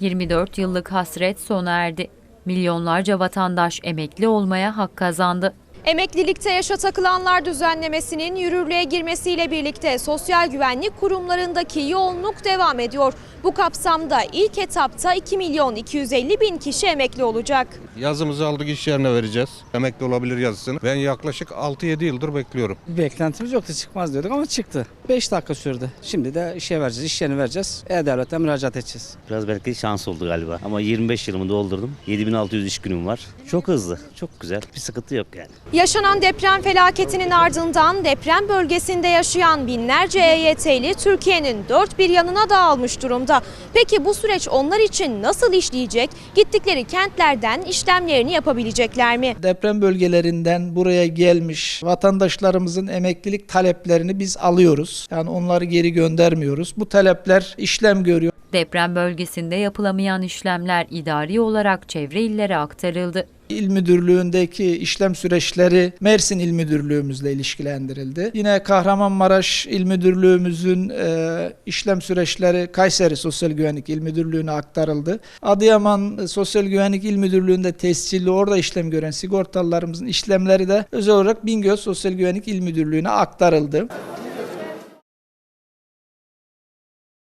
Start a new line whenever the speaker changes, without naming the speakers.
24 yıllık hasret sona erdi. Milyonlarca vatandaş emekli olmaya hak kazandı.
Emeklilikte yaşa takılanlar düzenlemesinin yürürlüğe girmesiyle birlikte sosyal güvenlik kurumlarındaki yoğunluk devam ediyor. Bu kapsamda ilk etapta 2 milyon 250 bin kişi emekli olacak.
Yazımızı aldık iş yerine vereceğiz. Emekli olabilir yazısını. Ben yaklaşık 6-7 yıldır bekliyorum.
Bir beklentimiz yoktu çıkmaz diyorduk ama çıktı. 5 dakika sürdü. Şimdi de işe vereceğiz, iş yerine vereceğiz. E-Devlet'e müracaat edeceğiz.
Biraz belki şans oldu galiba. Ama 25 yılımı doldurdum. 7600 iş günüm var. Çok hızlı, çok güzel. Bir sıkıntı yok yani.
Yaşanan deprem felaketinin ardından deprem bölgesinde yaşayan binlerce EYT'li Türkiye'nin dört bir yanına dağılmış durumda. Peki bu süreç onlar için nasıl işleyecek? Gittikleri kentlerden işlemlerini yapabilecekler mi?
deprem bölgelerinden buraya gelmiş vatandaşlarımızın emeklilik taleplerini biz alıyoruz. Yani onları geri göndermiyoruz. Bu talepler işlem görüyor.
Deprem bölgesinde yapılamayan işlemler idari olarak çevre illere aktarıldı.
İl Müdürlüğü'ndeki işlem süreçleri Mersin İl Müdürlüğümüzle ilişkilendirildi. Yine Kahramanmaraş İl Müdürlüğümüzün e, işlem süreçleri Kayseri Sosyal Güvenlik İl Müdürlüğü'ne aktarıldı. Adıyaman Sosyal Güvenlik İl Müdürlüğü'nde tescilli orada işlem gören sigortalılarımızın işlemleri de özel olarak Bingöl Sosyal Güvenlik İl Müdürlüğü'ne aktarıldı.